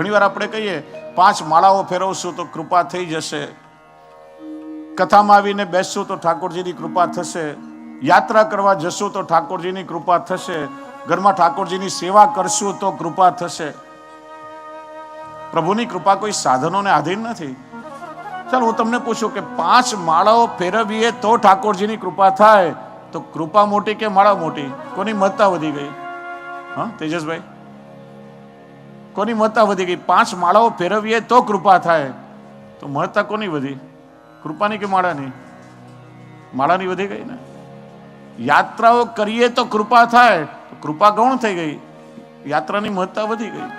ઘણીવાર આપણે કહીએ, પાંચ માળાઓ ફેરવશું તો કૃપા થઈ જશે. કથામાં આવીને બેસશું તો ઠાકોરજીની કૃપા થશે. યાત્રા કરવા જશું તો ઠાકોરજીની કૃપા થશે. ઘરમાં ઠાકોરજીની સેવા કરશું તો કૃપા થશે. પ્રભુની કૃપા કોઈ સાધનોને આધીન નથી. ચાલો, હું તમને પૂછું કે પાંચ માળાઓ ફેરવીએ તો ઠાકોરજીની કૃપા થાય? તો કૃપા મોટી કે માળા મોટી? કોની મહત્તા વધી ગઈ? હા, તેજસભાઈ? કોની મહત્તા વધી ગઈ? પાંચ માળાઓ ફેરવીએ તો કૃપા થાય. તો મહત્તા કોની વધી? કૃપાની કે માળાની? માળાની વધી ગઈ ને? યાત્રાઓ કરીએ તો કૃપા થાય. તો કૃપા ગૌણ થઈ ગઈ. યાત્રાની મહત્તા વધી ગઈ.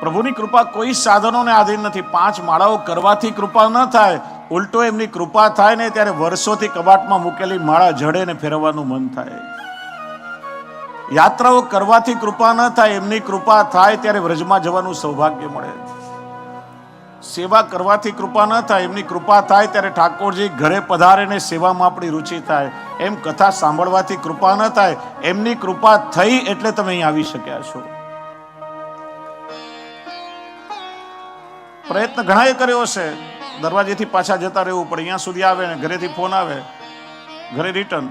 પ્રભુની કૃપા કોઈ સાધનોને આધીન નથી. પાંચ માળાઓ કરવાથી કૃપા ન થાય. ઉલટો એમની કૃપા થાય ને ત્યારે વર્ષોથી કબાટમાં મૂકેલી માળા જડે ને ફેરવવાનું મન થાય. યાત્રાઓ કરવાથી કૃપા ન થાય, એમની કૃપા થાય ત્યારે વ્રજમાં જવાનું સૌભાગ્ય મળે. સેવા કરવાથી કૃપા ન થાય, એમની કૃપા થાય ત્યારે ઠાકોરજી ઘરે પધારે ને સેવામાં આપણી રુચિ થાય. એમ કથા સાંભળવાથી કૃપા ન થાય, એમની કૃપા થઈ એટલે તમે અહીં આવી શક્યા છો. પ્રયત્ન ઘણાએ કર્યો હશે. દરવાજેથી પાછા જતા રહેવું પડે. અહીંયા સુધી આવે ને ઘરેથી ફોન આવે. ઘરે રિટર્ન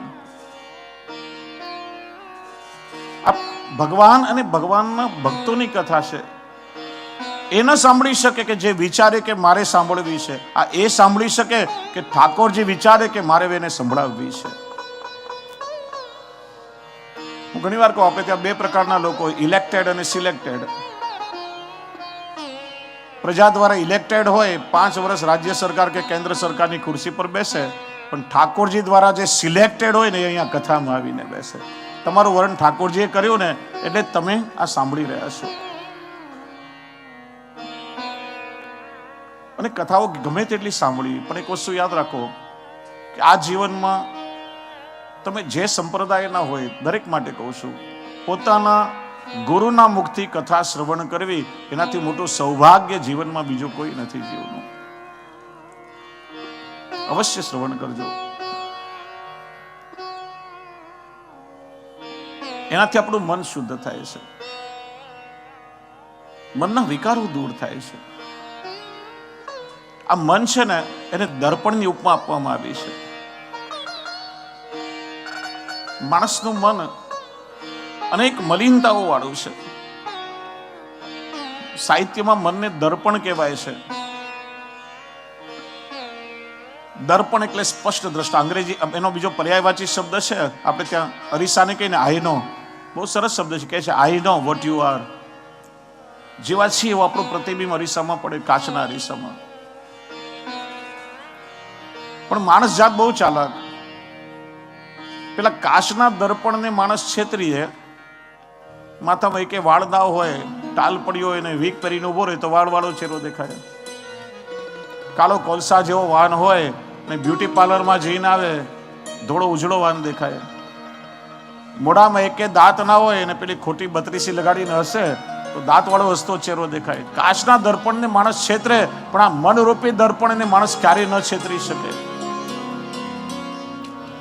આ ભગવાન અને ભગવાનના ભક્તોની કથા છે. એ ન સાંભળી શકે કે જે વિચારે કે મારે સાંભળવી છે. આ એ સાંભળી શકે કે ઠાકોરજી વિચારે કે મારે એને સંભળાવવી છે. હું ઘણી વાર કહું, આપણે ત્યાં બે પ્રકારના લોકો ઇલેક્ટેડ અને સિલેક્ટેડ પ્રજા દ્વારા ઇલેક્ટેડ હોય, પાંચ વર્ષ રાજ્ય સરકાર કે કેન્દ્ર સરકારની ખુરશી પર બેસે, પણ ઠાકોરજી દ્વારા જે સિલેક્ટેડ હોય ને એ અહીંયા કથામાં આવીને બેસે. તમારું વર્ણન ઠાકોરજીએ કર્યું ને, એટલે તમે આ સાંભળી રહ્યા છો. અને કથાઓ ગમે તેટલી સાંભળવી પણ એક વસ્તુ યાદ રાખો કે આ જીવનમાં તમે જે સંપ્રદાયના હોય, દરેક માટે કહું છું, પોતાના ગુરુના મુખથી કથા શ્રવણ કરવી, એનાથી મોટું સૌભાગ્ય જીવનમાં બીજું કોઈ નથી જીવનું. અવશ્ય શ્રવણ કરજો. એનાથી આપણું મન શુદ્ધ થાય છે. મનના વિકારો દૂર થાય છે. આ મન છે ને, એને દર્પણની ઉપમા આપવામાં આવી છે. માણસનું મન અનેક મલિનતાઓ વાળું છે. સાહિત્યમાં મનને દર્પણ કહેવાય છે. દર્પણ એટલે સ્પષ્ટ દ્રષ્ટા. અંગ્રેજી એનો બીજો પર્યાયવાચી શબ્દ છે. આપણે ત્યાં અરીસાને કહીને આઈ નો બહુ સરસ શબ્દ છે. કહે છે I know what you are જેવા છીએ એવો આપણું પ્રતિબિંબ અરીસામાં પડે, કાચના અરીસામાં. પણ માણસ જાત બહુ ચાલાક. પેલા કાચના દર્પણને માણસ છેતરી છે માથામાં એકે વાળ દાવ હોય, ટાલ પડ્યો હોય ને વીક પહેરીને ઊભો રહે તો વાળ વાળો ચહેરો દેખાય. કાળો કોલસા જેવો વાન હોય ને બ્યુટી પાર્લરમાં જઈને આવે, ધોળો ઉજળો વાન દેખાય. મોઢામાં એકે દાંત ના હોય અને પેલી ખોટી બત્રીસી લગાડીને હશે, તો દાંતવાળો વસ્તો ચહેરો દેખાય. કાચના દર્પણને માણસ છેતરે, પણ આ મનરૂપી દર્પણને માણસ ક્યારેય ન છેતરી શકે.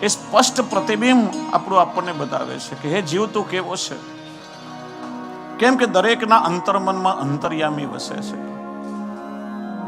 એ સ્પષ્ટ પ્રતિબિંબ આપણું આપણને બતાવે છે કે હે જીવ, તું કેવો છે? કેમ કે દરેકના અંતર્મનમાં અંતર્યામી વસે છે.